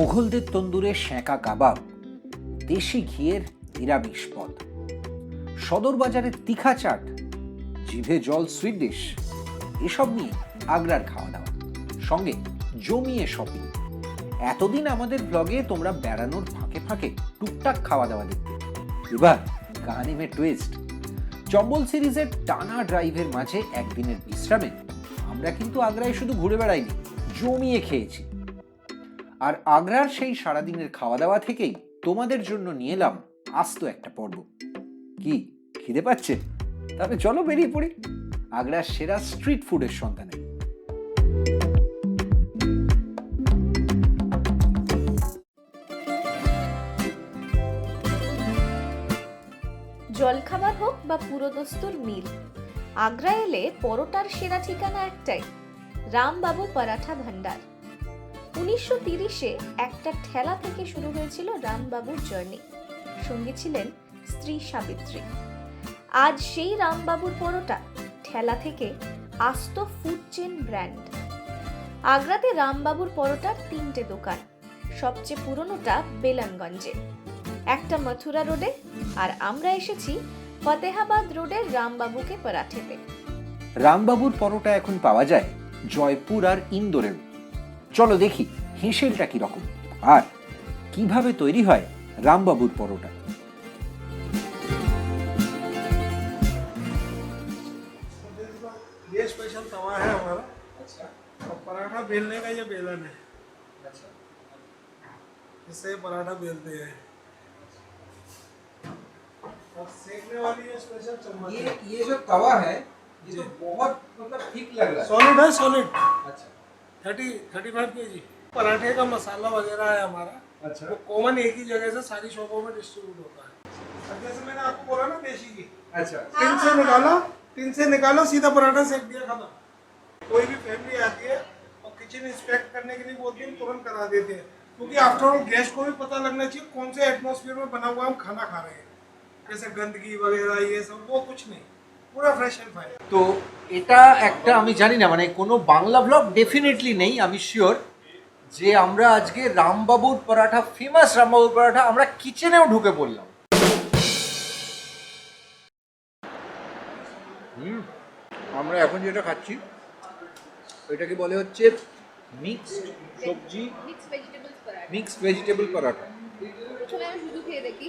মোঘলদের তন্দুরে সেঁকা কাবাব, দেশি ঘিয়ের নিরামিষ পদ। সদর বাজারের তিখা চাট, জিভে জল সুইট ডিশ এসব নিয়ে আগ্রার খাওয়া দাওয়া সঙ্গে জমিয়ে শপিং এতদিন আমাদের ব্লগে তোমরা বেড়ানোর ফাঁকে ফাঁকে টুকটাক খাওয়া দাওয়া দেখতে এবার কাহানিমে টুইস্ট চম্বল সিরিজের টানা ড্রাইভের মাঝে একদিনের বিশ্রামে আমরা কিন্তু আগ্রায় শুধু ঘুরে বেড়াইনি, জমিয়ে খেয়েছি। আর আগ্রার সেই সারাদিনের খাওয়া দাওয়া থেকেই তোমাদের জন্য নিয়ে এলাম আস্ত একটা পর্ব। কি, খিদে পাচ্ছে? তবে চলো বেরিয়ে পড়ি আগ্রার সেরা স্ট্রিট ফুডের সন্ধানে। জলখাবার হোক বা পুরোদস্তুর মিল, আগ্রা এলে পরোটার সেরা ঠিকানা একটাই, রামবাবু পরাঠা ভান্ডার উনিশশো তিরিশে একটা ঠেলা থেকে শুরু হয়েছিল রামবাবুর জার্নি সঙ্গী ছিলেন স্ত্রী সাবিত্রী। আজ সেই রামবাবুর পরোটা ঠেলা থেকে আস্ত ফুড চেন ব্র্যান্ড আগ্রাতে রামবাবুর পরোটার তিনটে দোকান, সবচেয়ে পুরনোটা বেলানগঞ্জে। একটা মথুরা রোডে আর আমরা এসেছি ফতেহাবাদ রোডের রামবাবুকে পরাঠেতে। রামবাবুর পরোটা এখন পাওয়া যায় জয়পুর আর ইন্দোরেও চলো দেখি হেঁসেলটা কিরকম আর কিভাবে তৈরি হয় রামবাবুর পরোটা ये स्पेशल तवा है हमारा और पराठा बेलने का ये बेलन है इससे पराठा बेलते हैं और सेकने वाली ये स्पेशल चम्मच ये है ये जो तवा है ये तो जी। बहुत मतलब ठीक लग रहा है सॉलिड है सॉलिड अच्छा थर्टी थर्टी फाइव के जी पराठे का मसाला वगैरह है हमारा। अच्छा। वो कॉमन एक ही जगह से सारी शॉपों में डिस्ट्रीब्यूट होता है। जैसे मैंने आपको बोला ना देशी घी। अच्छा। टिन से निकाला टिन से निकालो सीधा पराठा सेक दिया खत्म। कोई भी फैमिली आती है और किचन इंस्पेक्ट करने के लिए बोलती है तुरंत करा देते हैं। क्योंकि आफ्टर ऑल गेस्ट को भी पता लगना चाहिए कौन से एटमोसफियर में बना हुआ हम खाना खा रहे हैं। जैसे गंदगी वगैरह ये सब वो कुछ नहीं। পুরো ফ্রেশ ফাইন তো এটা একটা আমি জানি না মানে কোনো বাংলা ব্লগ ডেফিনেটলি নেই আমি শিওর যে আমরা আজকে রামবাবুর পরাঠা ফেমাস রামবাবুর পরাঠা আমরা কিচেনেও ঢুকে পড়লাম। হুম আমরা এখন যেটা খাচ্ছি এটা কি বলে হচ্ছে মিক্সড সবজি মিক্সড ভেজিটেবল পরাঠা। প্রথমে আমি শুধু খেয়ে দেখি।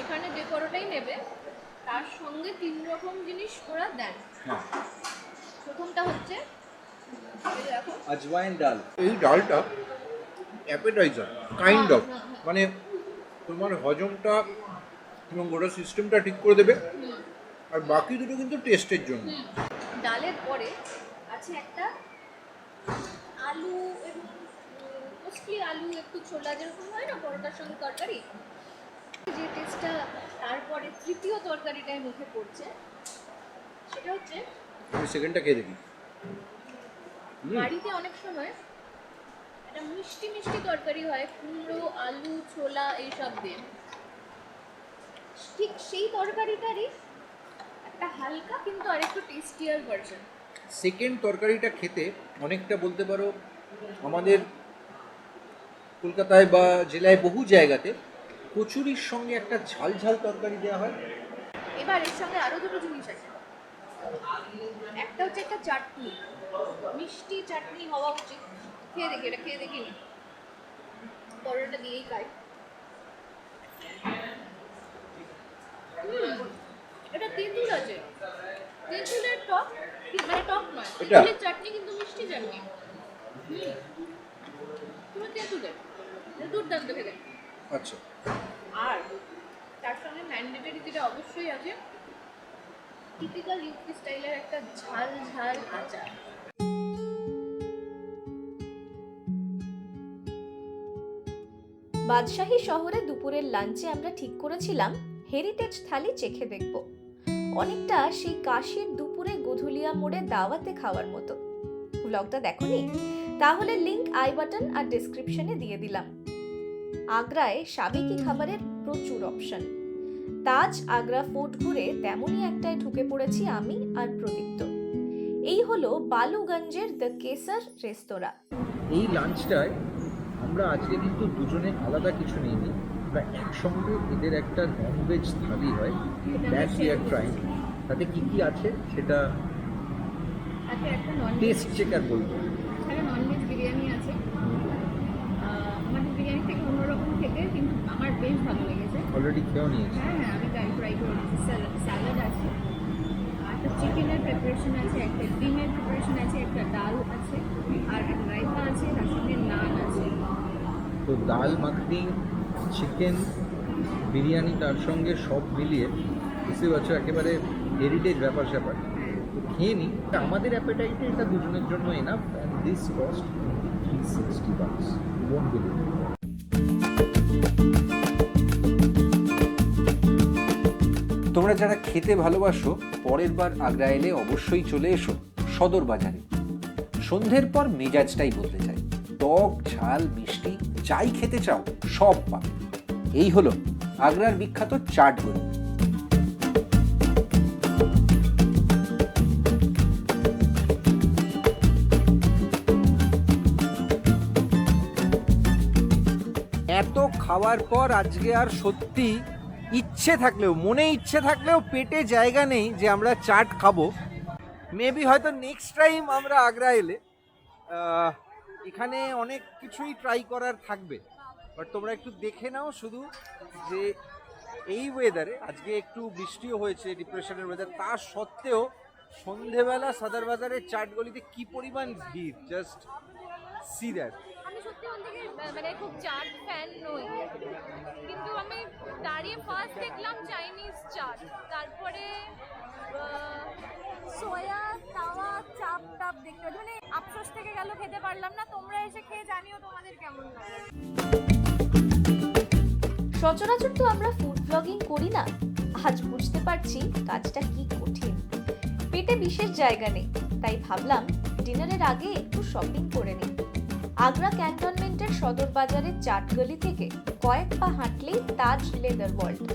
এখানে যে পরোটাই নেবে তার সঙ্গে তিন রকম জিনিস ওরা দেন। হ্যাঁ। প্রথমটা হচ্ছে আজওয়াইন ডাল। এই ডালটা অ্যাপেটাইজার কাইন্ড অফ মানে তোমার হজমটা এবং গোটা সিস্টেমটা ঠিক করে দেবে। আর বাকি দুটো কিন্তু টেস্টের জন্য। ডালের পরে আছে একটা আলু আলু একটু ছোলা যেরকম হয় না পরোটার সঙ্গে তরকারি। যে টেস্টটা তারপরে তৃতীয় তরকারিটায় মুখে পড়ছে সেটা হচ্ছে আমি সেকেন্ডটা খেয়ে দেখি। বাড়িতে অনেক সময় একটা মিষ্টি মিষ্টি তরকারি হয় কুমড়ো আলু ছোলা এইসব দিয়ে। ঠিক সেই তরকারিটারই একটা হালকা কিন্তু আরেকটু টেস্টিয়ার ভার্সন সেকেন্ড তরকারিটা খেতে অনেকটা বলতে পারো আমাদের কলকাতায় বা জেলায় বহু জায়গাতে কচুরির সঙ্গে একটা ঝাল ঝাল তরকারি দেওয়া হয়। এবার এর সঙ্গে আরও দুটো জিনিস আছে। একটা হচ্ছে একটা চাটনি। মিষ্টি চাটনি হওয়া উচিত। খেয়ে দেখি এটা খেয়ে দেখি পরোটা দিয়েই খাই। এটা তেঁতুল আছে। তেঁতুলের টক মানে টক নয়? তেঁতুলের চাটনি কিন্তু মিষ্টি চাটনি। হুম পুরো তেঁতুলের। দুর্দান্ত খেতে আচ্ছা। আর তার সঙ্গে ম্যান্ডেটরি যেটা অবশ্যই আছে টিপিক্যাল ইউপি স্টাইলের একটা ঝাল ঝাল আচার। বাদশাহী শহরে দুপুরের লাঞ্চে আমরা ঠিক করেছিলাম হেরিটেজ থালি চেখে দেখব। অনেকটা সেই কাশির দুপুরে গধুলিয়া মোড়ে দাওয়াতে খাওয়ার মতো। ব্লগটা দেখোনি? তাহলে লিংক আই বাটন আর ডেসক্রিপশনে দিয়ে দিলাম। আগ্রায় সাবেকি খাবারের প্রচুর অপশন তাজ আগ্রা ফোর্ট ঘুরে তেমনই একটায় ঢুকে পড়েছি আমি আর প্রদীপ্ত। এই হলো বালুগঞ্জের দ্য কেসার রেস্তোরাঁ। এই লাঞ্চটায় আমরা আজকে কিন্তু দুজনে আলাদা কিছু নিইনি। আমরা একসঙ্গে এদের একটা ননভেজ থালি হয় দ্যাট উই আর ট্রাইং তাতে কী কী আছে সেটা টেস্ট চেকার বলব একটা ননভেজ বিরিয়ানি আছে আহ, আমাদের বিরিয়ানি থেকে অন্যরকম খেতে কিন্তু আমার বেশ ভালো লেগেছে। অলরেডি খেয়েও নিয়েছি। হ্যাঁ হ্যাঁ আমি ট্রাই ট্রাই করেছি স্যালাড আছে। আর একটা চিকেনের প্রিপারেশন আছে একটা ডিমের প্রিপারেশন আছে একটা ডাল আছে আর একটা রায়তা আছে তার সঙ্গে নান আছে। তো ডাল মাখনি চিকেন বিরিয়ানি তার সঙ্গে সব মিলিয়ে বুঝতে পারছ একেবারে হেরিটেজ ব্যাপার স্যাপার। খেয়ে নিই আমাদের অ্যাপেটাইটে এটা দুজনের জন্য enough this cost three sixty bucks won't believe তোমরা যারা খেতে ভালোবাসো, পরের বার আগ্রা এলে অবশ্যই চলে এসো সদর বাজারে। সন্ধ্যের পর মেজাজটাই বদলে যায়। টক, ঝাল, মিষ্টি, যাই খেতে চাও, সব পাবে। এই হলো আগ্রার বিখ্যাত চাটগুলো এত খাওয়ার পর আজকে আর সত্যি ইচ্ছে থাকলেও, মনে ইচ্ছে থাকলেও পেটে জায়গা নেই যে আমরা চাট খাব। মেবি হয়তো নেক্সট টাইম আমরা আগ্রা এলে এখানে অনেক কিছুই ট্রাই করার থাকবে। বাট তোমরা একটু দেখে নাও শুধু যে এই ওয়েদারে আজকে একটু বৃষ্টিও হয়েছে ডিপ্রেশনের ওয়েদার তা সত্ত্বেও সন্ধেবেলা সাদার বাজারের চাটগলিতে কি পরিমাণ ভিড়? জাস্ট সি দ্যাট সত্যি ওর থেকে মানে খুব চাট ফ্যান নই। কিন্তু আমি দাঁড়িয়ে ফার্স্ট দেখলাম চাইনিজ চাট তারপরে সয়া তাওয়া, চাপ টাপ দেখতে মানে আফসোস থেকে গেল, খেতে পারলাম না। তোমরা এসে খেয়ে জানিও তোমাদের কেমন লাগে। সচরাচর তো আমরা ফুড ব্লগিং করি না। আজ বুঝতে পারছি কাজটা কি কঠিন। পেটে বিশেষ জায়গা নেই, তাই ভাবলাম ডিনারের আগে একটু শপিং করে নিই। আগ্রা ক্যান্টনমেন্টের সদর বাজারের চাটগলি থেকে কয়েক পা হাঁটলেই তাজ লেদার ওয়ার্ল্ড।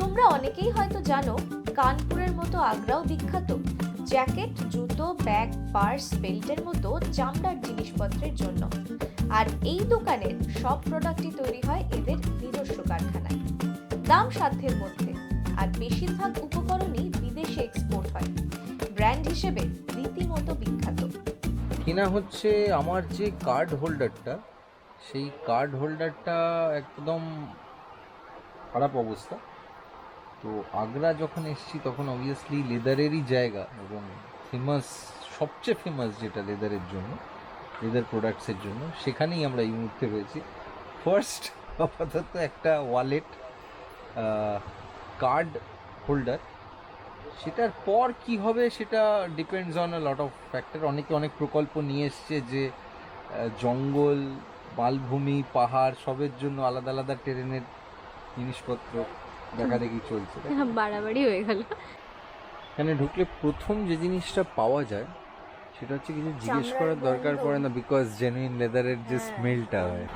তোমরা অনেকেই হয়তো জানো, কানপুরের মতো আগ্রাও বিখ্যাত। জ্যাকেট, জুতো, ব্যাগ, পার্স, বেল্টের মতো চামড়ার জিনিসপত্রের জন্য। আর এই দোকানের সব প্রোডাক্টই তৈরি হয় এদের নিজস্ব কারখানায়। দাম সাধ্যের মধ্যে। আর বেশিরভাগ উপকরণই বিদেশে এক্সপোর্ট হয়। ব্র্যান্ড হিসেবে রীতিমতো বিখ্যাত। কেনা হচ্ছে আমার যে কার্ড হোল্ডারটা সেই কার্ড হোল্ডারটা একদম খারাপ অবস্থা। তো আগ্রা যখন এসছি, তখন অবভিয়াসলি লেদারেরই জায়গা এবং ফেমাস সবচেয়ে ফেমাস যেটা লেদারের জন্য লেদার প্রোডাক্টসের জন্য, সেখানেই আমরা এই মুহূর্তে রয়েছি। ফার্স্ট আপাতত একটা ওয়ালেট কার্ড হোল্ডার সেটার পর কি হবে সেটা depends on a lot of factor অনেকে অনেক প্রকল্প নিয়ে এসছে যে জঙ্গল মালভূমি পাহাড় সবের জন্য আলাদা আলাদা ট্রেনের জিনিসপত্র দেখা দেখি চলছে। বাড়াবাড়ি হয়ে গেল। এখানে ঢুকলে প্রথম যে জিনিসটা পাওয়া যায় সেটা হচ্ছে কিছু জিজ্ঞেস করার দরকার পড়ে না বিকজ জেনুইন লেদারের যে স্মেলটা হয়।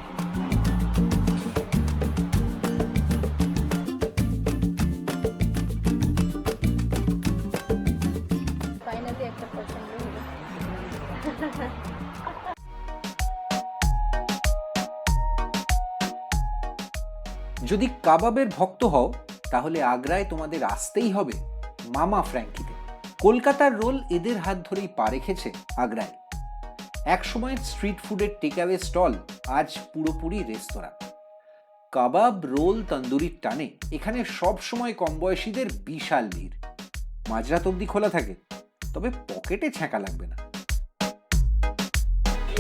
যদি কাবাবের ভক্ত হও, তাহলে আগ্রায় তোমাদের আসতেই হবে মামা ফ্র্যাঙ্কিতে। কলকাতার রোল এদের হাত ধরেই পা রেখেছে আগ্রায়। এক সময়ের স্ট্রিট ফুডের টেকঅ্যাওয়ে স্টল, আজ পুরোপুরি রেস্তোরাঁ। কাবাব রোল তন্দুরির টানে, এখানে সব সময় কম বয়সীদের বিশাল ভিড়। মাঝরাত অবধি খোলা থাকে, তবে পকেটে ছ্যাঁকা লাগবে না।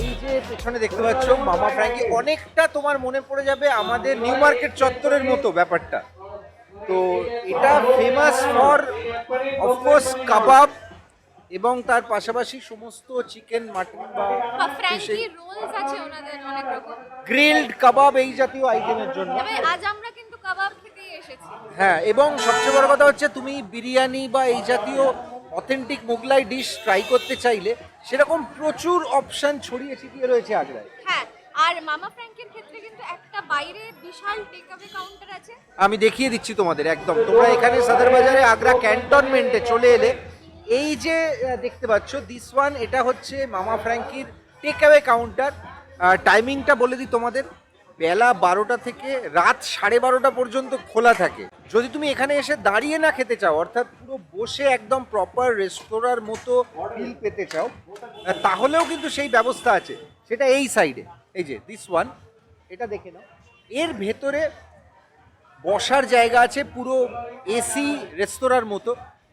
এই যে পেছনে দেখতে পাচ্ছ মামা ফ্র্যাঙ্কি অনেকটা তোমার মনে পড়ে যাবে আমাদের নিউ মার্কেট চত্বরের মতো ব্যাপারটা। তো এটা ফেমাস ফর অফকোর্স কাবাব এবং তার পাশাপাশি সমস্ত চিকেন মাটন বা গ্রিলড কাবাব এই জাতীয় আইটেমের জন্য। আজ আমরা কিন্তু কাবাব খেতেই এসেছি। হ্যাঁ এবং সবচেয়ে বড় কথা হচ্ছে তুমি বিরিয়ানি বা এই জাতীয় অথেন্টিক মোগলাই ডিশ ট্রাই করতে চাইলে সেরকম প্রচুর অপশন ছড়িয়ে ছিটিয়ে রয়েছে আগ্রায়। হ্যাঁ আর মামা ফ্র্যাঙ্কের ক্ষেত্রে কিন্তু একটা বাইরে বিশাল টেকআওয়ে কাউন্টার আছে। আমি দেখিয়ে দিচ্ছি তোমাদের একদম। তোমরা এখানে সাদার বাজারে আগ্রা ক্যান্টনমেন্টে চলে এলে এই যে দেখতে পাচ্ছ দিস ওয়ান এটা হচ্ছে মামা ফ্র্যাঙ্কির টেক অ্যাওয়ে কাউন্টার টাইমিংটা বলে দিই তোমাদের। বেলা বারোটা থেকে রাত সাড়ে বারোটা পর্যন্ত খোলা থাকে। যদি তুমি এখানে এসে দাঁড়িয়ে না খেতে চাও, অর্থাৎ পুরো বসে একদম প্রপার রেস্তোরাঁর মতো ফিল পেতে চাও তাহলেও কিন্তু সেই ব্যবস্থা আছে। সেটা এই সাইডে এই যে দিস ওয়ান এটা দেখে নাও। এর ভেতরে বসার জায়গা আছে, পুরো এসি রেস্তোরাঁর মতো।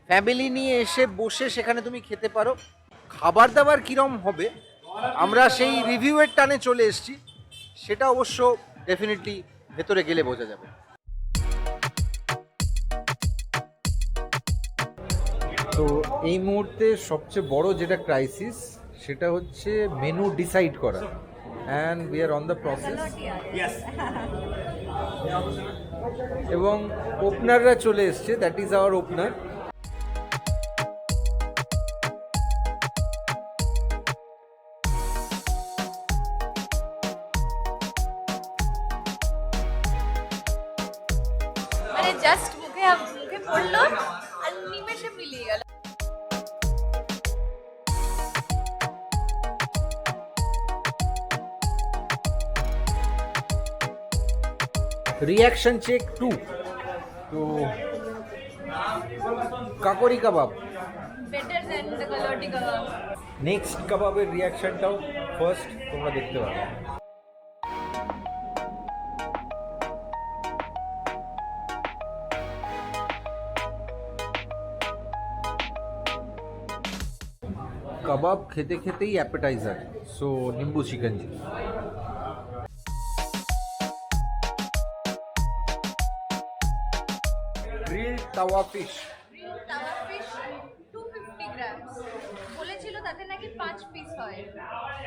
ফ্যামিলি নিয়ে এসে বসে সেখানে তুমি খেতে পারো। খাবার দাবার কীরম হবে, আমরা সেই রিভিউয়ের টানে চলে এসেছি। সেটা অবশ্য ডেফিনেটলি ভেতরে গেলে বোঝা যাবে। তো এই মুহূর্তে সবচেয়ে বড় যেটা ক্রাইসিস সেটা হচ্ছে মেনু ডিসাইড করা। And we are on the process এবং ওপনাররা চলে এসছে দ্যাট ইজ আওয়ার ওপনার মুখে পড়ল আর নিমেষে মিলিয়ে গেল রিয়াকশন চেক টু তো কাকরি কাবাব বেটার দেন দ্য কালারটি কাবাব নেক্সট কাবাবের রিয়াকশনটাও ফার্স্ট তোমরা দেখতে পাবে কাবাব খেতে খেতেই অ্যাপেটাইজার সো নিম্বু চিকেনজি গ্রিল তাওয়া ফিশ বলেছিল তাতে নাকি পাঁচ পিস হয়।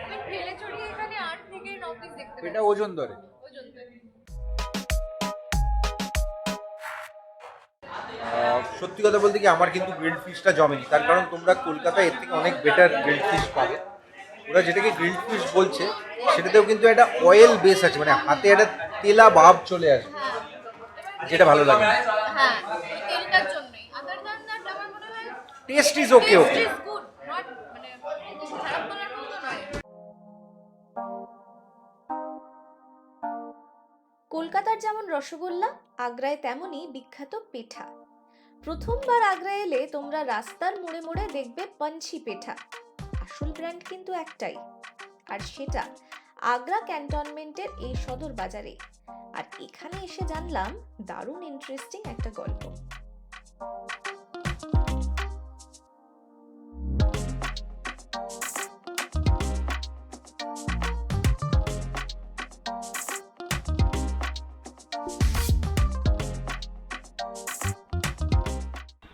আমি ঠেলে চড়িয়ে এখানে আট থেকে ন পিস দেখতে এটা ওজন ধরে। সত্যি কথা বলতে কি আমার কিন্তু গ্রিল ফিশটা জমেনি। তার কারণ তোমরা কলকাতায় এর থেকে অনেক বেটার গ্রিল ফিশ পাবে। ওরা যেটাকে গ্রিল ফিশ বলছে সেটাতেও কিন্তু একটা অয়েল বেস আছে মানে হাতে একটা তেলা ভাব চলে আসবে যেটা ভালো লাগে টেস্ট ইজ ওকে ওকে কলকাতার যেমন রসগোল্লা, আগ্রায় তেমনই বিখ্যাত পেঠা। প্রথমবার আগ্রা এলে তোমরা রাস্তার মোড়ে মোড়ে দেখবে পঞ্চি পেঠা। আসল ব্র্যান্ড কিন্তু একটাই। আর সেটা আগ্রা ক্যান্টনমেন্টের এই সদর বাজারে। আর এখানে এসে জানলাম দারুণ ইন্টারেস্টিং একটা গল্প।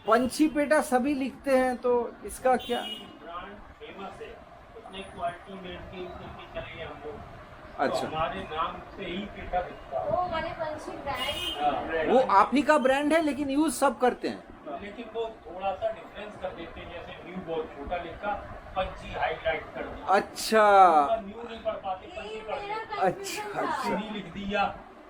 पंछी पेटा सभी लिखते हैं तो इसका क्या? अच्छा। वो आप ही का ब्रांड है लेकिन यूज़ सब करते हैं। लेकिन वो थोड़ा सा डिफरेंस कर देते हैं जैसे न्यू बहुत छोटा लिखा हाईलाइट कर दिया। अच्छा। न्यू नहीं पढ़ पाते अच्छा, अच्छा। लिख दिया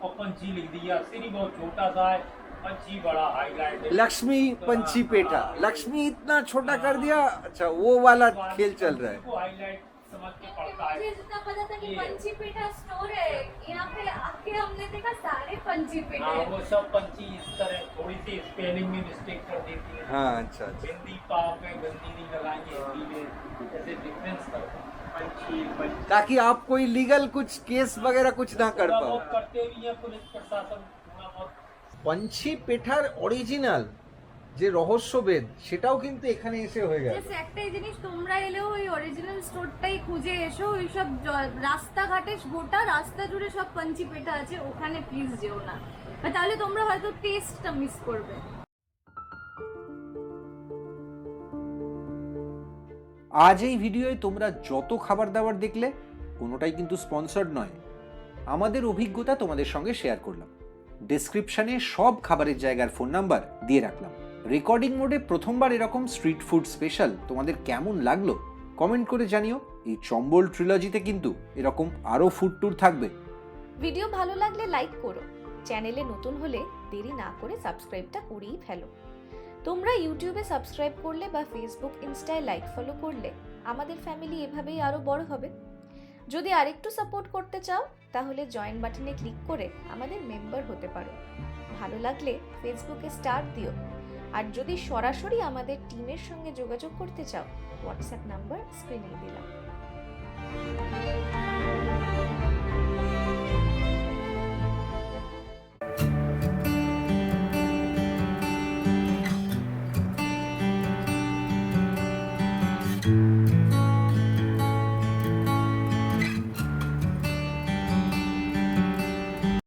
और पंची लिख दिया। सीढ़ी बहुत छोटा सा है पंची बड़ा हाईलाइट लक्ष्मी पंछी पेठा। लक्ष्मी इतना छोटा कर दिया। अच्छा वो वाला खेल चल रहा है। को हाईलाइट समझ के पढ़ता मुझे जितना पता था कि पंची पेठा स्टोर है। यहाँ पे आके हमने देखा सारे पंची पेठे हाँ वो सब पंची इस तरह थोड़ी सी स्पेलिंग में मिस्टेक कर देती है। हाँ अच्छा अच्छा। हिंदी पाव में गंदी नहीं लगाएँगे हिंदी में ऐसे डिफरेंस करते हैं पंछी पंछी ताकि आप कोई लीगल कुछ केस वगैरह कुछ ना कर पाओ। करते भी हैं पुलिस प्रशासन। পঞ্চি পেঠার অরিজিনাল যে রহস্যবেদ সেটাও কিন্তু এখানে এসে হয়ে গেছে একটাই জিনিস তোমরা এলেও ওই অরিজিনাল স্টোরটাই খুঁজে এসো ওই সব রাস্তাঘাটে গোটা রাস্তা জুড়ে সব পঞ্চি পেঠা আছে ওখানে প্লিজ যেও না। তাহলে তোমরা হয়তো টেস্টটা মিস করবে। আজ এই ভিডিওয় তোমরা যত খাবার দাবার দেখলে কোনোটাই কিন্তু স্পন্সর্ড নয়। আমাদের অভিজ্ঞতা তোমাদের সঙ্গে শেয়ার করলাম। ডেসক্রিপশনে সব খাবারের জায়গার ফোন নাম্বার দিয়ে রাখলাম। রেকর্ডিং মোডে প্রথমবার এরকম স্ট্রিট ফুড স্পেশাল তোমাদের কেমন লাগল কমেন্ট করে জানিও। এই চম্বল ট্রিলজিতে কিন্তু এরকম আরও ফুড ট্যুর থাকবে। ভিডিও ভালো লাগলে লাইক করো। চ্যানেলে নতুন হলে দেরি না করে সাবস্ক্রাইবটা করেই ফেলো। তোমরা ইউটিউবে সাবস্ক্রাইব করলে বা ফেসবুক ইনস্টায় লাইক ফলো করলে আমাদের ফ্যামিলি এভাবেই আরও বড় হবে। যদি আরেকটু সাপোর্ট করতে চাও, তাহলে জয়েন বাটনে ক্লিক করে আমাদের মেম্বার হতে পারো। ভালো লাগলে ফেসবুকে স্টার দিও। আর যদি সরাসরি আমাদের টিমের সঙ্গে যোগাযোগ করতে চাও হোয়াটসঅ্যাপ নাম্বার স্ক্রিনে দিলাম।